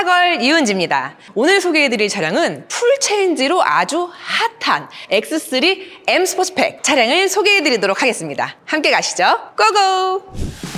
차걸 이은지입니다. 오늘 소개해드릴 차량은 풀체인지로 아주 핫한 X3 M 스포츠팩 차량을 소개해드리도록 하겠습니다. 함께 가시죠. 고고!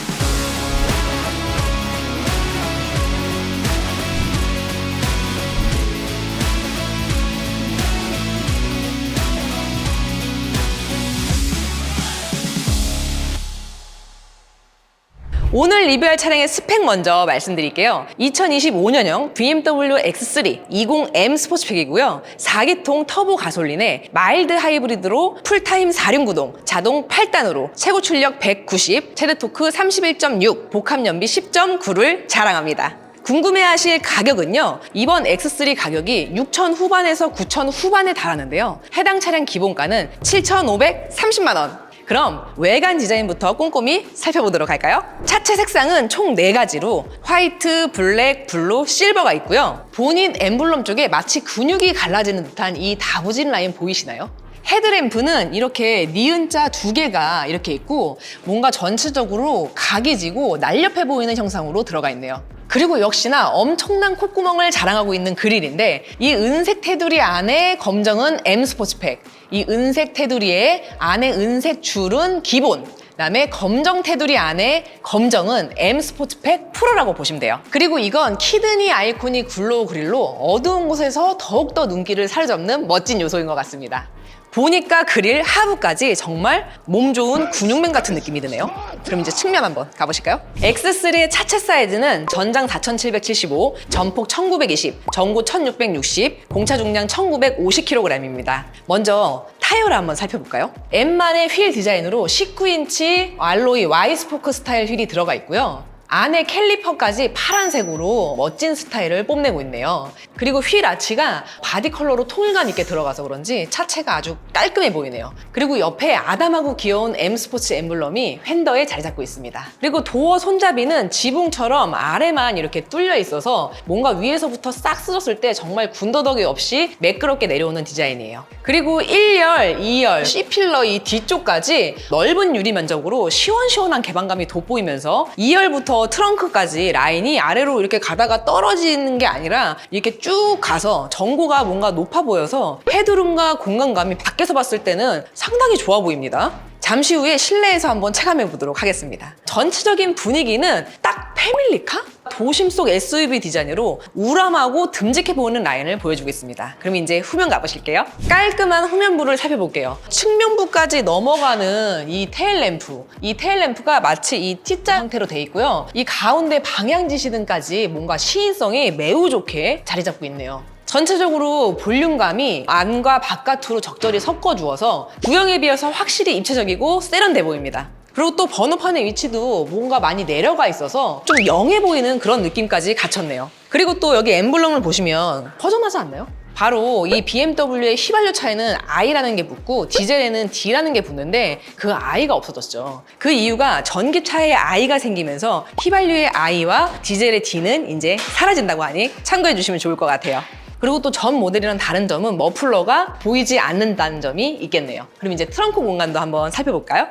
오늘 리뷰할 차량의 스펙 먼저 말씀드릴게요. 2025년형 BMW X3 20M 스포츠팩이고요. 4기통 터보 가솔린에 마일드 하이브리드로 풀타임 4륜 구동, 자동 8단으로 최고 출력 190, 최대 토크 31.6, 복합 연비 10.9를 자랑합니다. 궁금해하실 가격은요. 이번 X3 가격이 6천 후반에서 9천 후반에 달하는데요. 해당 차량 기본가는 7,530만 원. 그럼 외관 디자인부터 꼼꼼히 살펴보도록 할까요? 차체 색상은 총 4가지로 화이트, 블랙, 블루, 실버가 있고요. 본인 엠블럼 쪽에 마치 근육이 갈라지는 듯한 이 다부진 라인 보이시나요? 헤드램프는 이렇게 니은자 두 개가 이렇게 있고 뭔가 전체적으로 각이 지고 날렵해 보이는 형상으로 들어가 있네요. 그리고 역시나 엄청난 콧구멍을 자랑하고 있는 그릴인데 이 은색 테두리 안에 검정은 M 스포츠팩 이 은색 테두리에 안에 은색 줄은 기본 그다음에 검정 테두리 안에 검정은 M 스포츠팩 프로라고 보시면 돼요. 그리고 이건 키드니 아이코닉 글로우 그릴로 어두운 곳에서 더욱더 눈길을 사로잡는 멋진 요소인 것 같습니다. 보니까 그릴 하부까지 정말 몸 좋은 근육맨 같은 느낌이 드네요. 그럼 이제 측면 한번 가보실까요? X3의 차체 사이즈는 전장 4775, 전폭 1920, 전고 1660, 공차 중량 1950kg입니다. 먼저 타이어를 한번 살펴볼까요? M만의 휠 디자인으로 19인치 알로이 Y 스포크 스타일 휠이 들어가 있고요. 안에 캘리퍼까지 파란색으로 멋진 스타일을 뽐내고 있네요. 그리고 휠 아치가 바디 컬러로 통일감 있게 들어가서 그런지 차체가 아주 깔끔해 보이네요. 그리고 옆에 아담하고 귀여운 M 스포츠 엠블럼이 휀더에 자리 잡고 있습니다. 그리고 도어 손잡이는 지붕처럼 아래만 이렇게 뚫려 있어서 뭔가 위에서부터 싹 쓸었을 때 정말 군더더기 없이 매끄럽게 내려오는 디자인이에요. 그리고 1열, 2열, C필러 이 뒤쪽까지 넓은 유리 면적으로 시원시원한 개방감이 돋보이면서 2열부터 트렁크까지 라인이 아래로 이렇게 가다가 떨어지는 게 아니라 이렇게 쭉 가서 전고가 뭔가 높아 보여서 헤드룸과 공간감이 밖에서 봤을 때는 상당히 좋아 보입니다. 잠시 후에 실내에서 한번 체감해 보도록 하겠습니다. 전체적인 분위기는 딱 패밀리카? 도심 속 SUV 디자인으로 우람하고 듬직해 보이는 라인을 보여주고 있습니다. 그럼 이제 후면 가보실게요. 깔끔한 후면부를 살펴볼게요. 측면부까지 넘어가는 이 테일램프. 이 테일램프가 마치 이 T자 형태로 돼 있고요. 이 가운데 방향지시등까지 뭔가 시인성이 매우 좋게 자리 잡고 있네요. 전체적으로 볼륨감이 안과 바깥으로 적절히 섞어주어서 구형에 비해서 확실히 입체적이고 세련돼 보입니다. 그리고 또 번호판의 위치도 뭔가 많이 내려가 있어서 좀 영해 보이는 그런 느낌까지 갖췄네요. 그리고 또 여기 엠블럼을 보시면 허전하지 않나요? 바로 이 BMW의 휘발유 차에는 I라는 게 붙고 디젤에는 D라는 게 붙는데 그 I가 없어졌죠. 그 이유가 전기차에 I가 생기면서 휘발유의 I와 디젤의 D는 이제 사라진다고 하니 참고해 주시면 좋을 것 같아요. 그리고 또 전 모델이랑 다른 점은 머플러가 보이지 않는다는 점이 있겠네요. 그럼 이제 트렁크 공간도 한번 살펴볼까요?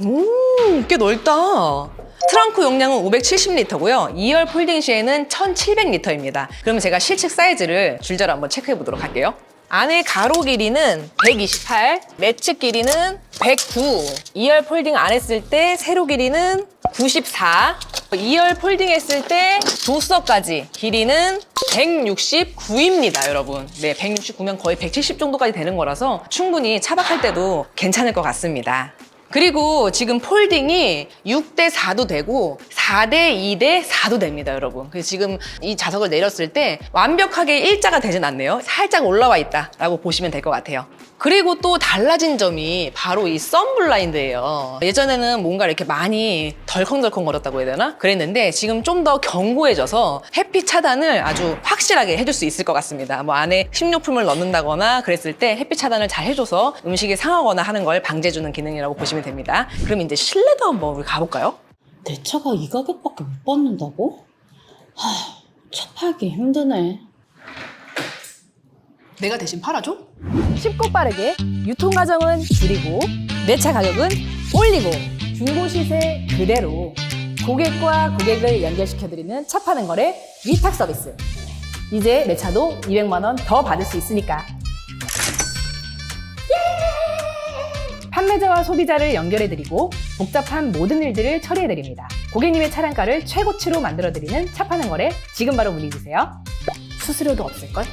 오, 꽤 넓다. 트렁크 용량은 570리터고요. 2열 폴딩 시에는 1700리터입니다. 그럼 제가 실측 사이즈를 줄자로 한번 체크해 보도록 할게요. 안에 가로 길이는 128, 매측 길이는 109, 2열 폴딩 안 했을 때 세로 길이는 94, 2열 폴딩 했을 때 도서까지 길이는 169입니다, 여러분. 네, 169면 거의 170 정도까지 되는 거라서 충분히 차박할 때도 괜찮을 것 같습니다. 그리고 지금 폴딩이 6대 4도 되고 4대 2대 4도 됩니다, 여러분. 그래서 지금 이 자석을 내렸을 때 완벽하게 일자가 되진 않네요. 살짝 올라와 있다라고 보시면 될 것 같아요. 그리고 또 달라진 점이 바로 이 썬블라인드예요. 예전에는 뭔가 이렇게 많이 덜컹덜컹 거렸다고 해야 되나? 그랬는데 지금 좀 더 견고해져서 햇빛 차단을 아주 확실하게 해줄 수 있을 것 같습니다. 뭐 안에 식료품을 넣는다거나 그랬을 때 햇빛 차단을 잘 해줘서 음식이 상하거나 하는 걸 방지해주는 기능이라고 보시면 됩니다. 그럼 이제 실내도 한번 우리 가볼까요? 내 차가 이 가격밖에 못 받는다고? 하, 차 팔기 힘드네. 내가 대신 팔아줘? 쉽고 빠르게 유통 과정은 줄이고 내차 가격은 올리고 중고 시세 그대로 고객과 고객을 연결시켜드리는 차 파는 거래 위탁 서비스. 이제 내 차도 200만 원 더 받을 수 있으니까. 판매자와 소비자를 연결해드리고 복잡한 모든 일들을 처리해드립니다. 고객님의 차량가를 최고치로 만들어드리는 차 파는 거래 지금 바로 문의주세요. 수수료도 없을걸?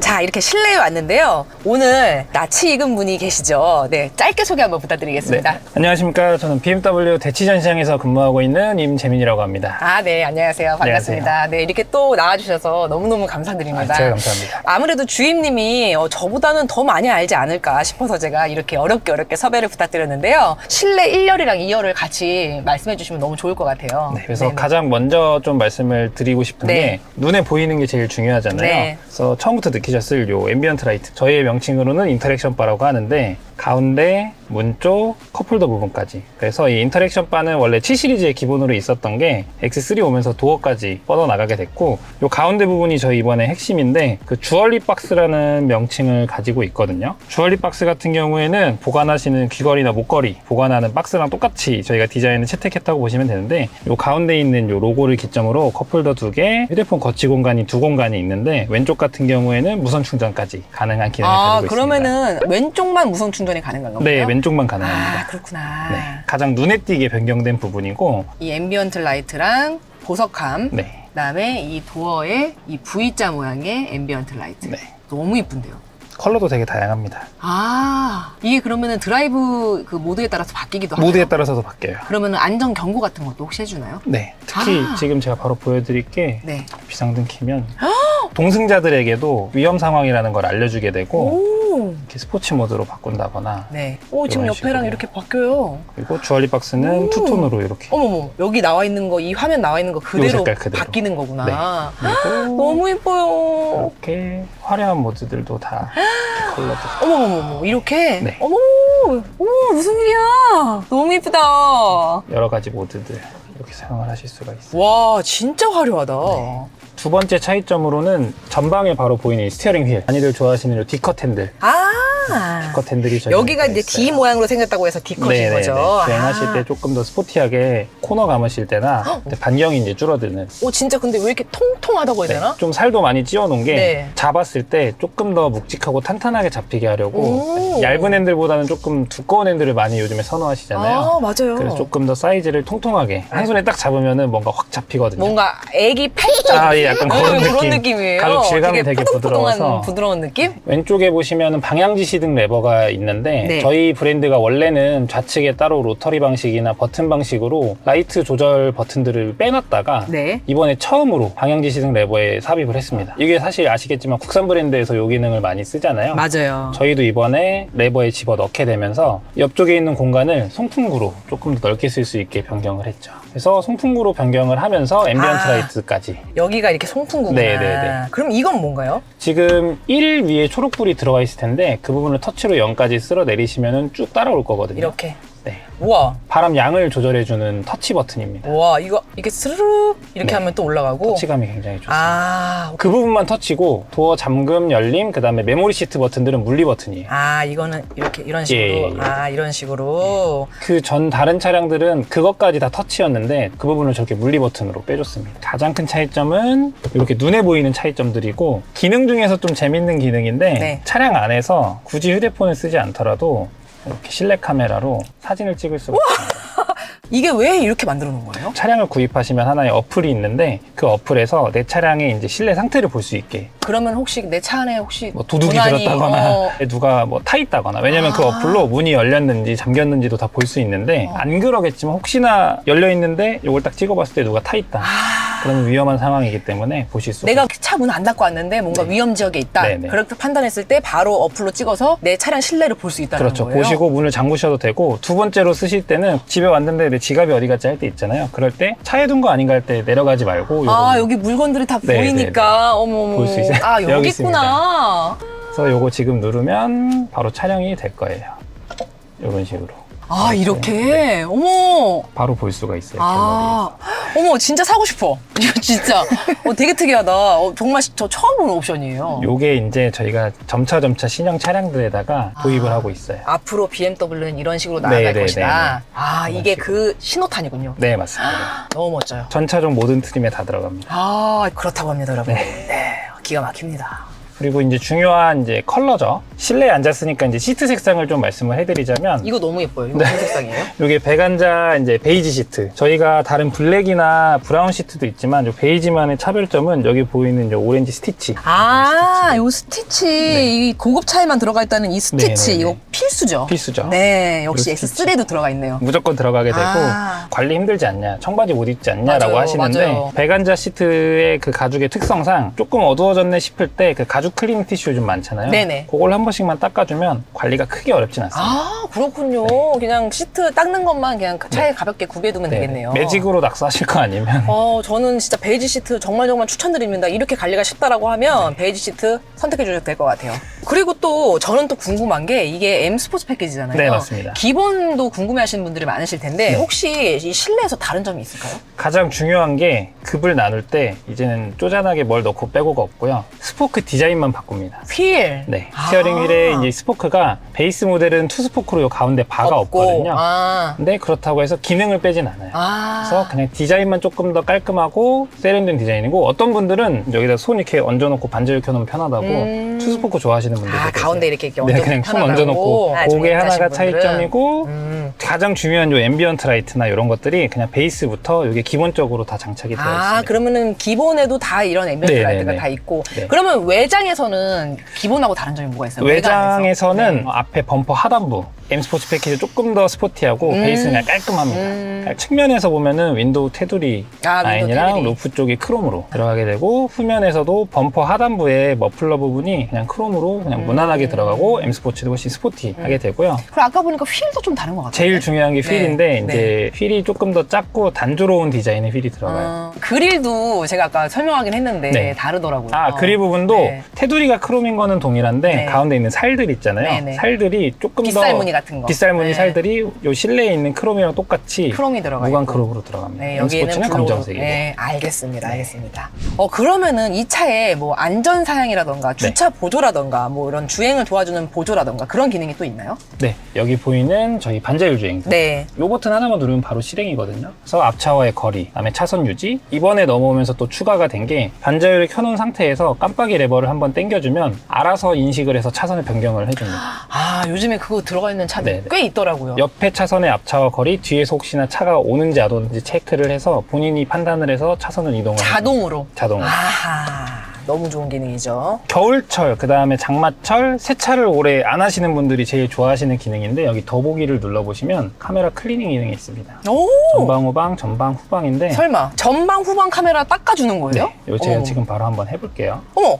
자, 이렇게 실내에 왔는데요. 오늘 낯이 익은 분이 계시죠? 네, 짧게 소개 한번 부탁드리겠습니다. 네. 안녕하십니까. 저는 BMW 대치전시장에서 근무하고 있는 임재민이라고 합니다. 아, 네, 안녕하세요. 반갑습니다. 네, 이렇게 또 나와주셔서 너무너무 감사드립니다. 아, 제가 감사합니다. 아무래도 주임님이 어, 저보다는 더 많이 알지 않을까 싶어서 제가 이렇게 어렵게 어렵게 섭외를 부탁드렸는데요. 실내 1열이랑 2열을 같이 말씀해 주시면 너무 좋을 것 같아요. 네, 그래서 네네. 가장 먼저 좀 말씀을 드리고 싶은 네. 게 눈에 보이는 게 제일 중요하잖아요. 네. 그래서 처음부터 느끼 셨을 요 앰비언트 라이트. 저희의 명칭으로는 인터랙션 바라고 하는데 가운데 문 쪽 컵홀더 부분까지. 그래서 이 인터랙션 바는 원래 7 시리즈에 기본으로 있었던 게 X3 오면서 도어까지 뻗어 나가게 됐고 요 가운데 부분이 저희 이번에 핵심인데 그 주얼리 박스라는 명칭을 가지고 있거든요. 주얼리 박스 같은 경우에는 보관하시는 귀걸이나 목걸이 보관하는 박스랑 똑같이 저희가 디자인을 채택했다고 보시면 되는데 요 가운데 있는 요 로고를 기점으로 컵홀더 두 개, 휴대폰 거치 공간이 두 공간이 있는데 왼쪽 같은 경우에는 무선 충전까지 가능한 기능을 아, 가지고 그러면은 왼쪽만 무선 충전이 가능한가 있습니다. 네, 왼쪽만 가능합니다. 아, 그렇구나. 네, 가장 눈에 띄게 변경된 부분이고 이 앰비언트 라이트랑 보석함, 네, 그다음에 이 도어에 이 V자 모양의 앰비언트 라이트. 네. 너무 이쁜데요. 컬러도 되게 다양합니다. 아, 이게 그러면은 드라이브 그 모드에 따라서 바뀌기도 하나요? 모드에 따라서도 바뀌어요. 그러면은 안전 경고 같은 것도 혹시 해주나요? 네, 특히 아. 지금 제가 바로 보여드릴 게 네. 비상등 키면 동승자들에게도 위험 상황이라는 걸 알려주게 되고 오. 이렇게 스포츠 모드로 바꾼다거나 네. 오, 지금 이런 옆에랑 식으로. 이렇게 바뀌어요. 그리고 주얼리 박스는 오. 투톤으로 이렇게 어머머, 여기 나와 있는 거, 이 화면 나와 있는 거 그대로, 색깔 그대로. 바뀌는 거구나. 그리고 너무 예뻐요. 이렇게 화려한 모드들도 다 이렇게 컬러들 어머머머, 이렇게? 네. 어머, 어머, 무슨 일이야? 너무 예쁘다. 여러 가지 모드들 이렇게 사용을 하실 수가 있어요. 와, 진짜 화려하다. 두 번째 차이점으로는 전방에 바로 보이는 이 스티어링 휠 많이들 좋아하시는 이 D컷 핸들 아. D컷 핸들이 저희 여기가 이제 D 모양으로 생겼다고 해서 D컷인 네네네. 거죠. 주행하실 아. 때 조금 더 스포티하게 코너 감으실 때나 반경이 이제 줄어드는 오, 진짜 근데 왜 이렇게 통통하다고 해야 네, 되나? 좀 살도 많이 찌워놓은 게 네. 잡았을 때 조금 더 묵직하고 탄탄하게 잡히게 하려고 오. 얇은 핸들보다는 조금 두꺼운 핸들을 많이 요즘에 선호하시잖아요. 아, 맞아요. 그래서 조금 더 사이즈를 통통하게 한 손에 딱 잡으면은 뭔가 확 잡히거든요. 뭔가 애기 팔짱 아, 예, 약간 그런 네, 느낌. 그런 느낌이에요. 가죽 질감이 되게 푸동푸동한 부드러워서. 부드러운 느낌? 왼쪽에 보시면 방향지시 등 레버가 있는데 네. 저희 브랜드가 원래는 좌측에 따로 로터리 방식이나 버튼 방식으로 라이트 조절 버튼들을 빼놨다가 네. 이번에 처음으로 방향지 시등 레버에 삽입을 했습니다. 이게 사실 아시겠지만 국산 브랜드에서 이 기능을 많이 쓰잖아요. 맞아요. 저희도 이번에 레버에 집어 넣게 되면서 옆쪽에 있는 공간을 송풍구로 조금 더 넓게 쓸 수 있게 변경을 했죠. 그래서 송풍구로 변경을 하면서 앰비언트 아. 라이트까지 여기가 이렇게 송풍구구나. 네 네 네. 그럼 이건 뭔가요? 지금 1 위에 초록불이 들어가 있을 텐데 그 부분을 터치로 0까지 쓸어 내리시면 쭉 따라올 거거든요. 이렇게. 네. 우와. 바람 양을 조절해주는 터치 버튼입니다. 우와, 이거 이게 스르륵 이렇게 네. 하면 또 올라가고. 터치감이 굉장히 좋습니다. 아. 그 부분만 터치고 도어 잠금, 열림, 그 다음에 메모리 시트 버튼들은 물리 버튼이에요. 아, 이거는 이렇게 이런 식으로. 예, 예, 예. 아, 이런 식으로. 그전 다른 차량들은 그것까지 다 터치였는데 그 부분을 저렇게 물리 버튼으로 빼줬습니다. 가장 큰 차이점은 이렇게 눈에 보이는 차이점들이고 기능 중에서 좀 재밌는 기능인데 네. 차량 안에서 굳이 휴대폰을 쓰지 않더라도 이렇게 실내 카메라로 사진을 찍을 수가 있습니다. 이게 왜 이렇게 만들어 놓은 거예요? 차량을 구입하시면 하나의 어플이 있는데 그 어플에서 내 차량의 이제 실내 상태를 볼 수 있게 그러면 혹시 내 차 안에 혹시 뭐 도둑이 고난이, 들었다거나 어, 누가 뭐 타 있다거나 왜냐면 그 아. 어플로 문이 열렸는지 잠겼는지도 다 볼 수 있는데 어. 안 그러겠지만 혹시나 열려 있는데 이걸 딱 찍어봤을 때 누가 타 있다 그러면 위험한 상황이기 때문에 보실 수 아. 내가 차 문 안 닫고 왔는데 뭔가 네. 위험 지역에 있다. 네 네. 그렇게 판단했을 때 바로 어플로 찍어서 내 차량 실내를 볼 수 있다는 그렇죠 거예요. 보시고 문을 잠그셔도 되고 두 번째로 쓰실 때는 집에 왔는데 내 지갑이 어디 갔지 할 때 있잖아요 그럴 때 차에 둔 거 아닌가 할 때 내려가지 말고 요거 아 여기 물건들이 다 네, 보이니까 어머머. 볼수 있어요. 아 여기, 여기 있구나. 그래서 요거 지금 누르면 바로 촬영이 될 거예요 이런 식으로 아, 이렇게? 어머! 바로 볼 수가 있어요. 아, 어머, 진짜 사고 싶어. 이거 진짜. 어, 되게 특이하다. 어, 정말 저 처음 보는 옵션이에요. 요게 이제 저희가 점차 점차 신형 차량들에다가 도입을 하고 있어요. 앞으로 BMW는 이런 식으로 나아갈 네, 네, 것이다. 네, 네. 아, 이게. 그 신호탄이군요. 네, 맞습니다. 너무 멋져요. 전차종 모든 트림에 다 들어갑니다. 아, 그렇다고 합니다, 여러분. 네. 기가 막힙니다. 그리고 이제 중요한 이제 컬러죠. 실내에 앉았으니까 이제 시트 색상을 좀 말씀을 해드리자면 이거 너무 예뻐요. 이거 네. 무슨 색상이에요? 이게 배관자 이제 베이지 시트. 저희가 다른 블랙이나 브라운 시트도 있지만 요 베이지만의 차별점은 여기 보이는 이제 오렌지 스티치. 아, 요 스티치. 이 고급 차에만 들어가 있다는 이 스티치. 네, 네, 네. 이거 필수죠. 필수죠. 네, 역시 그리고 X3에도 들어가 있네요. 무조건 들어가게 되고 아. 관리 힘들지 않냐, 청바지 못 입지 않냐라고 맞아요, 하시는데 맞아요. 배관자 시트의 그 가죽의 특성상 조금 어두워졌네 싶을 때 그 가죽 클리닝 티슈 좀 많잖아요. 네네. 그걸 한번 씩만 닦아주면 관리가 크게 어렵진 않습니다. 아, 그렇군요. 그냥 시트 닦는 것만 그냥 차에 가볍게 구비해두면 네, 되겠네요. 매직으로 낙서하실 거 아니면 어, 저는 진짜 베이지 시트 정말 정말 추천드립니다. 이렇게 관리가 쉽다라고 네. 하면 베이지 시트 선택해 주셔도 될 것 같아요. 그리고 또 저는 또 궁금한 게 이게 M 스포츠 패키지잖아요. 네, 맞습니다. 기본도 궁금해 하시는 분들이 많으실 텐데 네. 혹시 이 실내에서 다른 점이 있을까요? 가장 중요한 게 급을 나눌 때 이제는 쪼잔하게 뭘 넣고 빼고가 없고요. 스포크 디자인만 바꿉니다. 휠. 네, 아. 스티어링 휠에 이제 스포크가 베이스 모델은 투 스포크로 요 가운데 바가 없고. 없거든요. 아. 근데 그렇다고 해서 기능을 빼진 않아요. 아. 그래서 그냥 디자인만 조금 더 깔끔하고 세련된 디자인이고 어떤 분들은 여기다 손 이렇게 얹어놓고 반지를 켜놓으면 편하다고 음. 투스포크 좋아 하시는 분들도 아. 가운데 이렇게 이렇게 네, 얹어서 그냥 손 편하다고. 얹어놓고 아, 그게 좀 하나가 분들은. 차이점이고 음. 가장 중요한 요 앰비언트 라이트나 이런 것들이 그냥 베이스부터 이게 기본적으로 다 장착이 되어 아, 있습니다. 그러면은 기본에도 다 이런 앰비언트 네, 라이트가 네, 다 네. 있고 네. 그러면 외장에서는 기본하고 다른 점이 뭐가 있어요? 외장에서는 네. 앞에 범퍼 하단부 M 스포츠 패키지 조금 더 스포티하고 음. 베이스는 그냥 깔끔합니다. 음. 그러니까 측면에서 보면은 윈도우 테두리 아, 윈도우 라인이랑 테두리. 루프 쪽이 크롬으로 들어가게 되고 후면에서도 범퍼 하단부에 머플러 부분이 그냥 크롬으로 그냥 무난하게 들어가고 M 스포츠도 훨씬 스포티하게 되고요. 그리고 아까 보니까 휠도 좀 다른 것 같아요. 제일 중요한 게 네. 휠인데 이제 휠이 조금 더 작고 단조로운 디자인의 휠이 들어가요. 어, 그릴도 제가 아까 설명하긴 했는데 네. 다르더라고요. 아, 그릴 부분도 네. 테두리가 크롬인 거는 동일한데 네. 가운데 있는 살들 있잖아요. 네, 네. 살들이 조금 더 무늬 같은 거. 빗살무늬 네. 살들이 요 실내에 있는 크롬이랑 똑같이 크롬이 들어가 무광 있고. 크롬으로 들어갑니다. 네, 여기에는 블루로. 검정색이고. 네, 알겠습니다. 알겠습니다. 어, 그러면은 이 차에 뭐 안전 사양이라던가 네. 주차 보조라던가 뭐 이런 주행을 도와주는 보조라던가 그런 기능이 또 있나요? 네, 여기 보이는 저희 반자율 주행. 네. 요 버튼 하나만 누르면 바로 실행이거든요. 그래서 앞차와의 거리, 그다음에 차선 유지. 이번에 넘어오면서 또 추가가 된 게 반자율을 켜놓은 상태에서 깜빡이 레버를 한번 당겨주면 알아서 인식을 해서 차선을 변경을 해줍니다. 아, 요즘에 그거 들어가 있는 차들 네, 네. 꽤 있더라고요. 옆에 차선의 앞차와 거리, 뒤에서 혹시나 차가 오는지 안 오는지 체크를 해서 본인이 판단을 해서 차선을 이동을. 자동으로. 자동으로. 아하. 너무 좋은 기능이죠. 겨울철, 그 다음에 장마철, 세차를 오래 안 하시는 분들이 제일 좋아하시는 기능인데 여기 더보기를 눌러보시면 카메라 클리닝 기능이 있습니다. 오! 전방 후방, 전방 후방인데 설마 전방 후방 카메라 닦아주는 거예요? 네, 이거 제가 어머. 지금 바로 한번 해볼게요. 어머,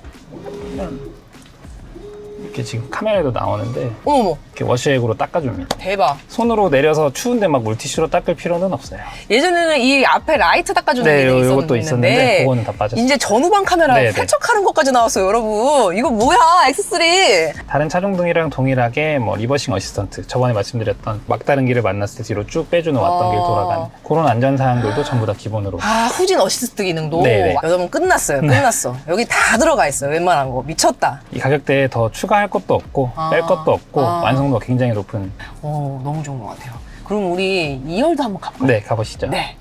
이렇게 지금 카메라에도 나오는데 어머, 이렇게 워시액으로 닦아줍니다. 대박. 손으로 내려서 추운데 막 물티슈로 닦을 필요는 없어요. 예전에는 이 앞에 라이트 닦아주는 네, 기능이 요- 있었는데, 요것도 있었는데 그거는 다 빠졌어요. 이제 전후방 카메라 네, 네. 세척하는 것까지 나왔어요, 여러분. 이거 뭐야, X3. 다른 차종등이랑 동일하게 뭐 리버싱 어시스턴트 저번에 말씀드렸던 막다른 길을 만났을 때 뒤로 쭉 빼주는 왔던 어. 길 돌아가는 그런 안전 사항들도 전부 다 기본으로 아, 후진 어시스트 기능도. 네, 네. 여러분, 끝났어요. 끝났어. 여기 다 들어가 있어요, 웬만한 거. 미쳤다. 이 가격대에 더 추가할 것도 없고 아. 뺄 것도 없고 아. 완성도 가 굉장히 높은 오, 너무 좋은 것 같아요. 그럼 우리 2열도 한번 가볼까요? 네 가보시죠. 네.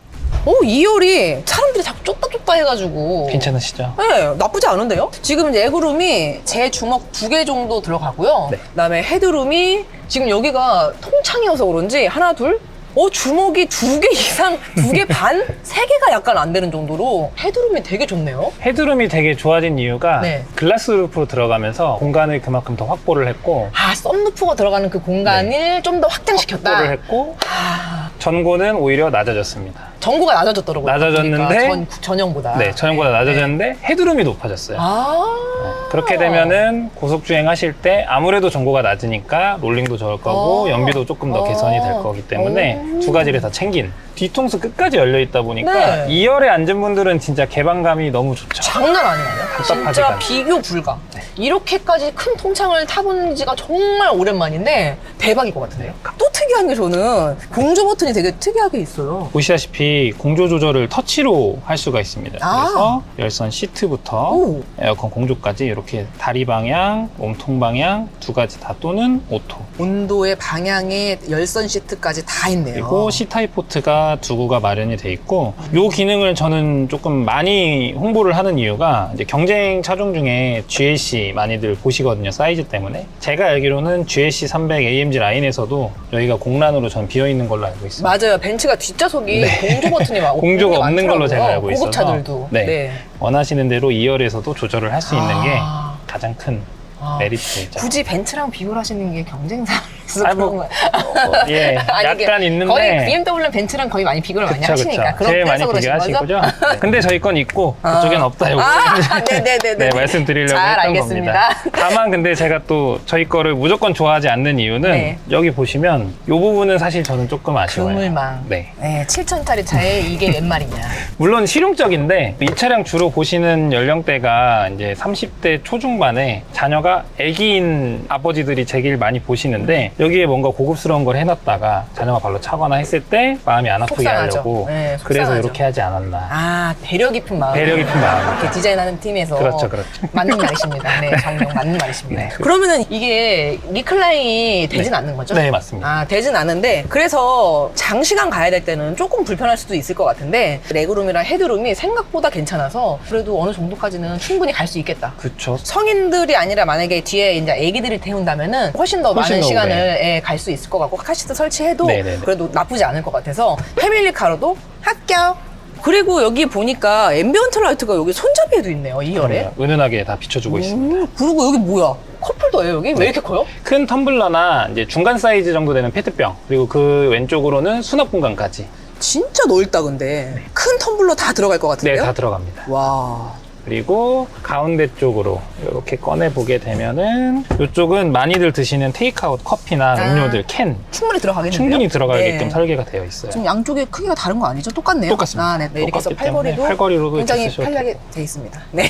오, 2열이 사람들이 자꾸 쫓다 쫓다 해가지고. 괜찮으시죠? 네, 나쁘지 않은데요? 지금 이제 에그룸이 제 주먹 두 개 정도 들어가고요. 네. 그다음에 헤드룸이 지금 여기가 통창이어서 그런지 하나, 둘, 어 주먹이 두 개 이상, 두 개 반, 세 개가 약간 안 되는 정도로 헤드룸이 되게 좋네요. 헤드룸이 되게 좋아진 이유가 네. 글라스 루프로 들어가면서 공간을 그만큼 더 확보를 했고 아, 썬루프가 들어가는 그 공간을 좀 더 확장시켰다. 확보를 했고 아, 전고는 오히려 낮아졌습니다. 전구가 낮아졌더라고요. 낮아졌는데 보니까 전, 전형보다. 네, 전형보다 낮아졌는데 헤드룸이 높아졌어요. 아. 네, 그렇게 되면은 고속 주행하실 때 아무래도 전고가 낮으니까 롤링도 적을 거고 어. 연비도 조금 더 어. 개선이 될 거기 때문에 오. 두 가지를 다 챙긴 뒤통수 끝까지 열려 있다 보니까 네. 2열에 앉은 분들은 진짜 개방감이 너무 좋죠. 장난 아니에요. 답답하지가 진짜 않아요. 비교 불가. 이렇게까지 큰 통창을 타본 지가 정말 오랜만인데 대박일 것 같은데요. 또 특이한 게 저는 공조 버튼이 되게 특이하게 있어요. 보시다시피 공조 조절을 터치로 할 수가 있습니다. 아. 그래서 열선 시트부터 오. 에어컨 공조까지 이렇게 다리 방향, 몸통 방향 두 가지 다 또는 오토. 온도의 방향에 열선 시트까지 다 있네요. 그리고 C타입 포트가 두 구가 마련이 돼 있고 이 기능을 저는 조금 많이 홍보를 하는 이유가 이제 경쟁 차종 중에 GLC 많이들 보시거든요 사이즈 때문에 제가 알기로는 GLC 300 AMG 라인에서도 여기가 공란으로 전 비어 있는 걸로 알고 있습니다. 맞아요. 벤츠가 뒷좌석이 공조 버튼이 막 네. 공조가 게 없는 걸로 제가. 알고 있어서. 고급차들도. 네. 원하시는 대로 2열에서도 조절을 할 수 있는 게 아. 가장 큰 아. 메리트죠. 굳이 벤츠랑 비교를 하시는 게 경쟁사에서 아, 그런 뭐, 거예요. 어, 예, 아니, 약간 있는데 거의 BMW랑 벤츠랑 거의 많이 비교를 많이 그쵸, 하시니까 그쵸. 그런 제일 많이 그러신 거죠? 비교하시고죠. 네. 근데 저희 건 있고 아. 그쪽엔 없다. 요거. 아, 네네네. 네, 말씀드리려고 잘 했던 알겠습니다. 겁니다. 다만 근데 제가 또 저희 거를 무조건 좋아하지 않는 이유는 네. 여기 보시면 이 부분은 사실 저는 조금 아쉬워요. 그물망. 네. 네, 7천짜리 차에 이게 웬 말이냐. 물론 실용적인데 이 차량 주로 보시는 연령대가 이제 30대 초중반에 자녀가 애기인 아버지들이 제길 많이 보시는데 여기에 뭔가 고급스러운 걸 해놨다가 자녀가 발로 차거나 했을 때 마음이 안 아프게 속상하죠. 하려고 네, 그래서 속상하죠. 이렇게 하지 않았나. 아, 배려 깊은 마음. 배려 깊은 마음. 이렇게 디자인하는 팀에서. 그렇죠, 그렇죠. 맞는 말이십니다. 네, 정녕 맞는 말이십니다. 네. 그러면은 이게 리클라인이 되진 않는 거죠? 네, 맞습니다. 아, 되진 않는데, 그래서 장시간 가야 될 때는 조금 불편할 수도 있을 것 같은데, 레그룸이랑 헤드룸이 생각보다 괜찮아서, 그래도 어느 정도까지는 충분히 갈 수 있겠다. 그쵸. 성인들이 아니라 만 약에 뒤에 이제 애기들을 태운다면은 훨씬 더 훨씬 많은 더 시간을 오래. 갈수 있을 것 같고 카시트 설치해도 네네네. 그래도 나쁘지 않을 것 같아서 패밀리카로도 합격. 그리고 여기 보니까 앰비언트 라이트가 여기 손잡이에도 있네요. 2열에. 은은하게 다 비춰주고 있습니다. 그리고 여기 뭐야? 컵홀더예요 여기? 왜 이렇게 커요? 큰 텀블러나 이제 중간 사이즈 정도 되는 페트병 그리고 그 왼쪽으로는 수납 공간까지 진짜 넓다 근데 큰 텀블러 다 들어갈 것네 같은데요? 다 들어갑니다. 와. 그리고 가운데 쪽으로 이렇게 꺼내 보게 되면은 이쪽은 많이들 드시는 테이크아웃 커피나 아. 음료들 캔 충분히 들어가겠는데요? 충분히 들어가게끔 네. 설계가 되어 있어요. 지금 양쪽에 크기가 다른 거 아니죠? 똑같네요. 똑같습니다. 아, 네. 네, 이렇게 해서 똑같기 때문에 팔걸이도 팔걸이로도 굉장히 이렇게 쓰셔도 편하게 돼 있습니다. 네.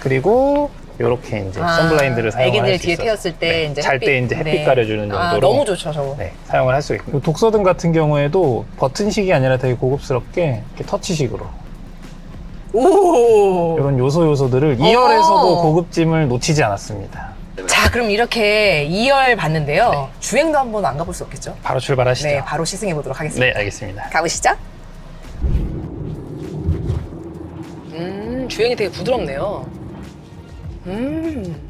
그리고 이렇게 이제 아, 선블라인드를 사용할 애기들 수 뒤에 태웠을 때 이제 잘 때 햇빛, 이제 햇빛 네. 가려주는 정도로 아, 너무 좋죠, 저거. 네, 사용을 할 수 있고 독서등 같은 경우에도 버튼식이 아니라 되게 고급스럽게 이렇게 터치식으로 오. 이런 요소 요소들을 2열에서도 고급짐을 놓치지 않았습니다. 자, 그럼 이렇게 2열 봤는데요. 주행도 한번 안 가볼 수 없겠죠? 바로 출발하시죠. 네, 바로 시승해 보도록 하겠습니다. 네, 알겠습니다. 가보시죠. 음, 주행이 되게 부드럽네요. 음.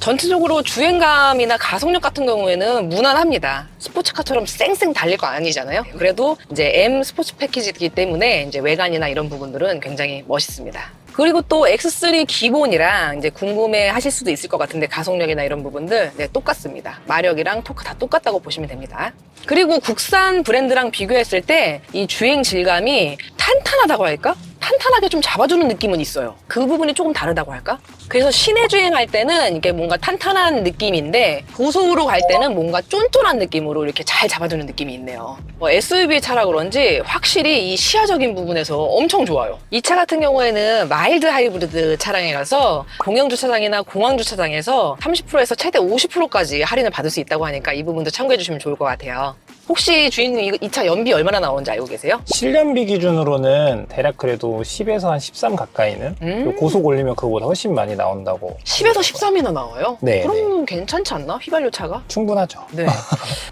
전체적으로 주행감이나 가속력 같은 경우에는 무난합니다. 스포츠카처럼 쌩쌩 달릴 거 아니잖아요. 그래도 이제 M 스포츠 패키지이기 때문에 이제 외관이나 이런 부분들은 굉장히 멋있습니다. 그리고 또 X3 기본이랑 이제 궁금해 하실 수도 있을 것 같은데 가속력이나 이런 부분들 네, 똑같습니다. 마력이랑 토크 다 똑같다고 보시면 됩니다. 그리고 국산 브랜드랑 비교했을 때 이 주행 질감이 탄탄하다고 할까? 탄탄하게 좀 잡아주는 느낌은 있어요. 그 부분이 조금 다르다고 할까? 그래서 시내 주행할 때는 이게 뭔가 탄탄한 느낌인데 고속으로 갈 때는 뭔가 쫀쫀한 느낌으로 이렇게 잘 잡아주는 느낌이 있네요. 뭐 SUV 차라 그런지 확실히 이 시야적인 부분에서 엄청 좋아요. 이 차 같은 경우에는 마일드 하이브리드 차량이라서 공영 주차장이나 공항 주차장에서 30%에서 최대 50%까지 할인을 받을 수 있다고 하니까 이 부분도 참고해 주시면 좋을 것 같아요. 혹시 주인님 이 차 연비 얼마나 나오는지 알고 계세요? 실년비 기준으로는 대략 그래도 10에서 한 13 가까이는 음. 요 고속 올리면 그거보다 훨씬 많이 나온다고 10에서 13이나 나와요? 네, 그럼 괜찮지 않나? 휘발유 차가? 충분하죠. 네.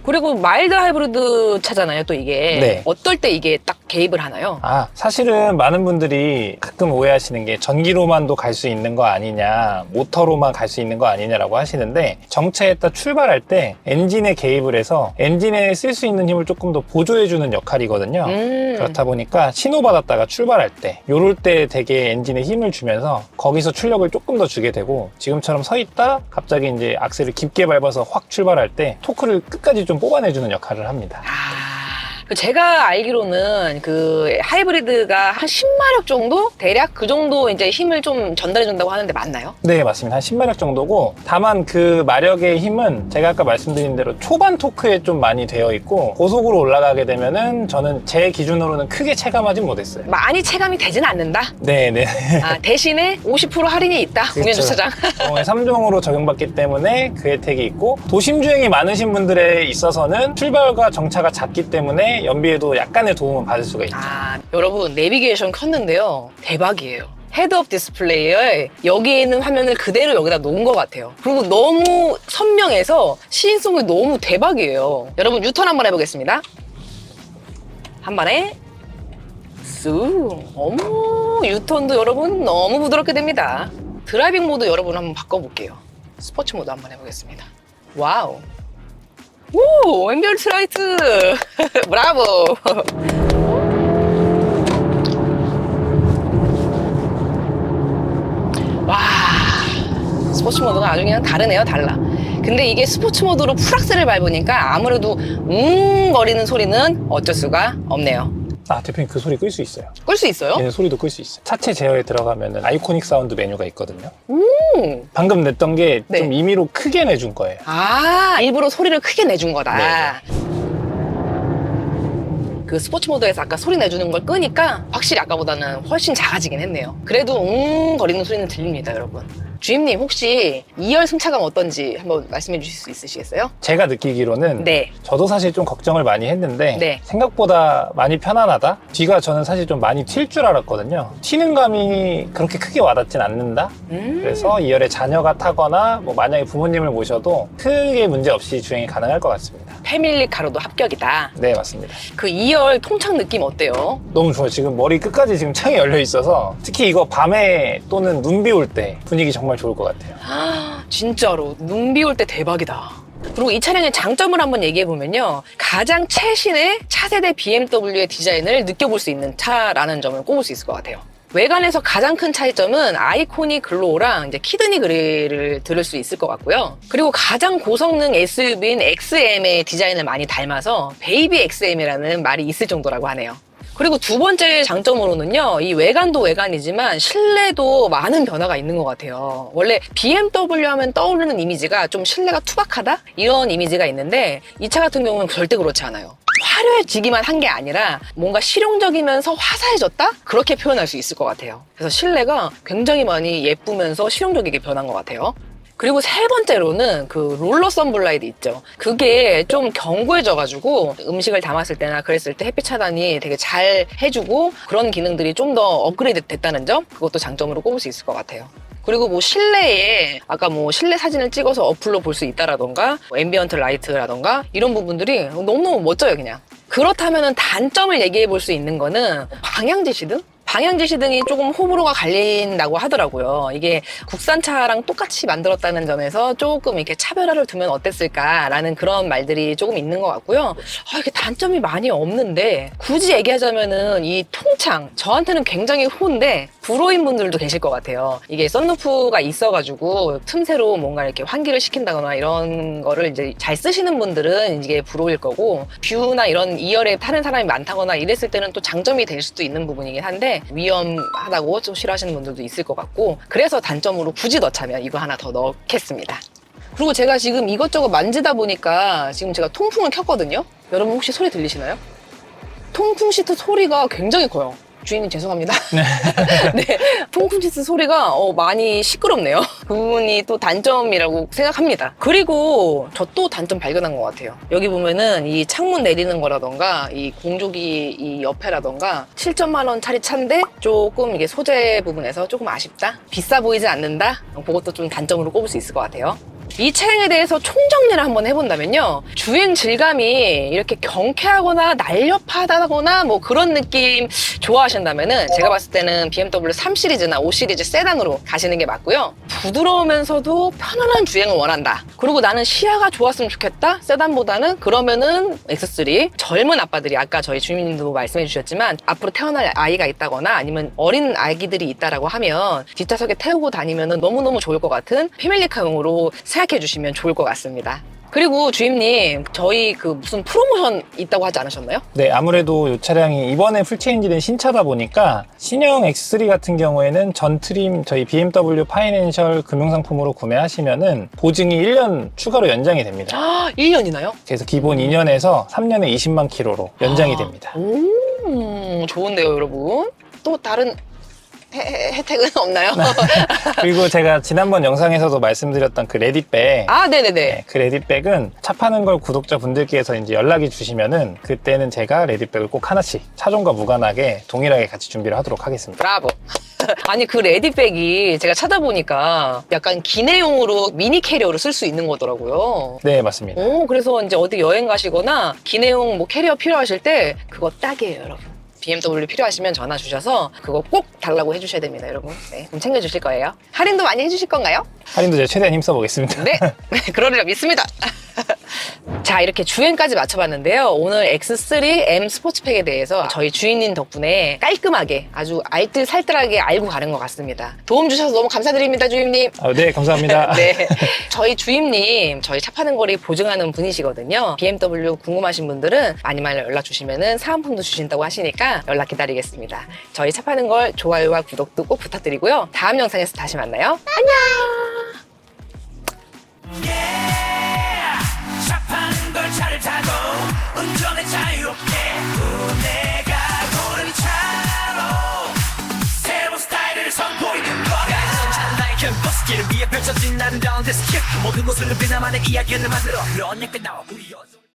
그리고 마일드 하이브리드 차잖아요, 또 이게. 네. 어떨 때 이게 딱 개입을 하나요? 아, 사실은 많은 분들이 가끔 오해하시는 게 전기로만도 갈 수 있는 거 아니냐, 모터로만 갈 수 있는 거 아니냐라고 하시는데 정차했다 출발할 때 엔진에 개입을 해서 엔진에 쓸 수 있는 힘을 조금 더 보조해주는 역할이거든요. 음. 그렇다 보니까 신호 받았다가 출발할 때 요럴 때 되게 엔진에 힘을 주면서 거기서 출력을 조금 더 주게 되고 지금처럼 서 있다 갑자기 이제 악셀을 깊게 밟아서 확 출발할 때 토크를 끝까지 좀 뽑아내주는 역할을 합니다. 아, 그 제가 알기로는 그 하이브리드가 한 10마력 정도 대략 그 정도 이제 힘을 좀 전달해 준다고 하는데 맞나요? 네, 맞습니다. 한 10마력 정도고 다만 그 마력의 힘은 제가 아까 말씀드린 대로 초반 토크에 좀 많이 되어 있고 고속으로 올라가게 되면은 저는 제 기준으로는 크게 체감하진 못했어요. 많이 체감이 되진 않는다. 네, 네. 아, 대신에 50% 할인이 있다. 공연 그렇죠. 주차장. 어, 3종으로 적용받기 때문에 그 혜택이 있고 도심 주행이 많으신 분들에 있어서는 출발과 정차가 작기 때문에 연비에도 약간의 도움을 받을 수가 있죠. 아, 여러분 내비게이션 켰는데요. 대박이에요. 헤드업 디스플레이에 여기에 있는 화면을 그대로 여기다 놓은 것 같아요. 그리고 너무 선명해서 시인성이 너무 대박이에요. 여러분 유턴 한번 해보겠습니다. 한 번에 쑥. 어머 유턴도 여러분 너무 부드럽게 됩니다. 드라이빙 모드 여러분 한번 바꿔볼게요. 스포츠 모드 한번 해보겠습니다. 와우. 오, 앰비언트 라이트. 브라보. 와 스포츠 모드가 아주 그냥 다르네요 달라 근데 이게 스포츠 모드로 풀악셀을 밟으니까 아무래도 웅 거리는 소리는 어쩔 수가 없네요 아, 대표님 그 소리 끌 수 있어요. 끌 수 있어요? 얘는 소리도 끌 수 있어요. 차체 제어에 들어가면은 아이코닉 사운드 메뉴가 있거든요. 음. 방금 냈던 게 좀 네. 임의로 크게 내준 거예요. 아 일부러 소리를 크게 내준 거다 네. 그 스포츠 모드에서 아까 소리 내주는 걸 끄니까 확실히 아까보다는 훨씬 작아지긴 했네요 그래도 웅 거리는 소리는 들립니다 여러분 주임님 혹시 2열 승차감 어떤지 한번 말씀해 주실 수 있으시겠어요? 제가 느끼기로는 네 저도 사실 좀 걱정을 많이 했는데 네. 생각보다 많이 편안하다. 뒤가 저는 사실 좀 많이 튈 줄 알았거든요. 튀는 감이 그렇게 크게 와닿진 않는다. 음. 그래서 2열에 자녀가 타거나 뭐 만약에 부모님을 모셔도 크게 문제 없이 주행이 가능할 것 같습니다. 패밀리카로도 합격이다. 네 맞습니다. 그 2열 통창 느낌 어때요? 너무 좋아요. 지금 머리 끝까지 지금 창이 열려 있어서 특히 이거 밤에 또는 눈 비 올 때 분위기 정말 좋을 것 같아요. 아, 진짜로 눈 비올 때 대박이다. 그리고 이 차량의 장점을 한번 얘기해 보면요. 가장 최신의 차세대 BMW의 디자인을 느껴볼 수 있는 차라는 점을 꼽을 수 있을 것 같아요. 외관에서 가장 큰 차이점은 아이코닉 글로우랑 이제 키드니 그릴을 들을 수 있을 것 같고요. 그리고 가장 고성능 SUV인 XM의 디자인을 많이 닮아서 베이비 XM이라는 말이 있을 정도라고 하네요. 그리고 두 번째 장점으로는요, 이 외관도 외관이지만 실내도 많은 변화가 있는 것 같아요. 원래 BMW 하면 떠오르는 이미지가 좀 실내가 투박하다? 이런 이미지가 있는데 이 차 같은 경우는 절대 그렇지 않아요. 화려해지기만 한 게 아니라 뭔가 실용적이면서 화사해졌다? 그렇게 표현할 수 있을 것 같아요. 그래서 실내가 굉장히 많이 예쁘면서 실용적이게 변한 것 같아요. 그리고 세 번째로는 그 롤러 선블라이드 있죠. 그게 좀 견고해져가지고 음식을 담았을 때나 그랬을 때 햇빛 차단이 되게 잘 해주고 그런 기능들이 좀 더 업그레이드 됐다는 점 그것도 장점으로 꼽을 수 있을 것 같아요. 그리고 뭐 실내에 아까 뭐 실내 사진을 찍어서 어플로 볼 수 있다라던가 뭐 앰비언트 라이트라던가 이런 부분들이 너무너무 멋져요 그냥. 그렇다면 단점을 얘기해 볼 수 있는 거는 방향 지시등? 방향 지시 등이 조금 호불호가 갈린다고 하더라고요. 이게 국산차랑 똑같이 만들었다는 점에서 조금 이렇게 차별화를 두면 어땠을까라는 그런 말들이 조금 있는 것 같고요. 아, 이게 단점이 많이 없는데 굳이 얘기하자면은 이 통창 저한테는 굉장히 호인데 불호인 분들도 계실 것 같아요. 이게 썬루프가 있어가지고 틈새로 뭔가 이렇게 환기를 시킨다거나 이런 거를 이제 잘 쓰시는 분들은 이게 불호일 거고 뷰나 이런 2열에 타는 사람이 많다거나 이랬을 때는 또 장점이 될 수도 있는 부분이긴 한데 위험하다고 좀 싫어하시는 분들도 있을 것 같고 그래서 단점으로 굳이 넣자면 이거 하나 더 넣겠습니다. 그리고 제가 지금 이것저것 만지다 보니까 지금 제가 통풍을 켰거든요. 여러분 혹시 소리 들리시나요? 통풍 시트 소리가 굉장히 커요. 주인님 죄송합니다. 네, 통풍 시트 소리가 어, 많이 시끄럽네요. 그 부분이 또 단점이라고 생각합니다. 그리고 저 또 단점 발견한 것 같아요. 여기 보면은 이 창문 내리는 거라던가 이 공조기 이 옆에라던가 7천만 원짜리 차인데 조금 이게 소재 부분에서 조금 아쉽다. 비싸 보이지 않는다. 그것도 좀 단점으로 꼽을 수 있을 것 같아요. 이 차량에 대해서 총정리를 한번 해본다면요. 주행 질감이 이렇게 경쾌하거나 날렵하다거나 뭐 그런 느낌 좋아하신다면은 제가 봤을 때는 BMW 3 시리즈나 5 시리즈 세단으로 가시는 게 맞고요. 부드러우면서도 편안한 주행을 원한다. 그리고 나는 시야가 좋았으면 좋겠다. 세단보다는 그러면은 X3 젊은 아빠들이 아까 저희 주민님도 말씀해 주셨지만 앞으로 태어날 아이가 있다거나 아니면 어린 아기들이 있다라고 하면 뒷좌석에 태우고 다니면은 너무너무 좋을 것 같은 패밀리카용으로 생각해 주시면 좋을 것 같습니다. 그리고 주임님, 저희 그 무슨 프로모션 있다고 하지 않으셨나요? 네, 아무래도 이 차량이 이번에 풀체인지된 신차다 보니까 신형 X3 같은 경우에는 전 트림 저희 BMW 파이낸셜 금융상품으로 구매하시면은 보증이 1년 추가로 연장이 됩니다. 아, 1년이나요? 그래서 기본 2년에서 3년에 20만 킬로로 연장이 아. 됩니다. 음, 좋은데요, 여러분. 또 다른 혜- 혜택은 없나요? 그리고 제가 지난번 영상에서도 말씀드렸던 그 레디백 아, 네네네. 네, 그 레디백은 차 파는 걸 구독자 분들께서 이제 연락이 주시면은 그때는 제가 레디백을 꼭 하나씩 차종과 무관하게 동일하게 같이 준비를 하도록 하겠습니다. 브라보. 아니 그 레디백이 제가 찾아보니까 약간 기내용으로 미니 캐리어로 쓸 수 있는 거더라고요. 네, 맞습니다. 오, 그래서 이제 어디 여행 가시거나 기내용 뭐 캐리어 필요하실 때 그거 딱이에요, 여러분. BMW 필요하시면 전화 주셔서 그거 꼭 달라고 해주셔야 됩니다, 여러분. 네, 그럼 챙겨주실 거예요. 할인도 많이 해주실 건가요? 할인도 제가 최대한 힘써 보겠습니다. 네, 그러리라 믿습니다. 자, 이렇게 주행까지 맞춰봤는데요. 오늘 X3 M 스포츠팩에 대해서 저희 주인님 덕분에 깔끔하게 아주 알뜰살뜰하게 알고 가는 것 같습니다. 도움 주셔서 너무 감사드립니다, 주임님. 아, 네, 감사합니다. 네. 저희 주임님, 저희 차 파는 거리 보증하는 분이시거든요. BMW 궁금하신 분들은 많이 많이 연락 주시면은 사은품도 주신다고 하시니까 연락 기다리겠습니다. 저희 차 파는 걸 좋아요와 구독도 꼭 부탁드리고요. 다음 영상에서 다시 만나요. 차 운전에 자유롭게 내가 고른 차로 새로운 스타일을 선보이는 거야. 나의 캠퍼스길을 위해 펼쳐진 아름다운 데스크 모든 곳을 누비 나만의 이야기를 만들어. 그러니까 나와 우리 여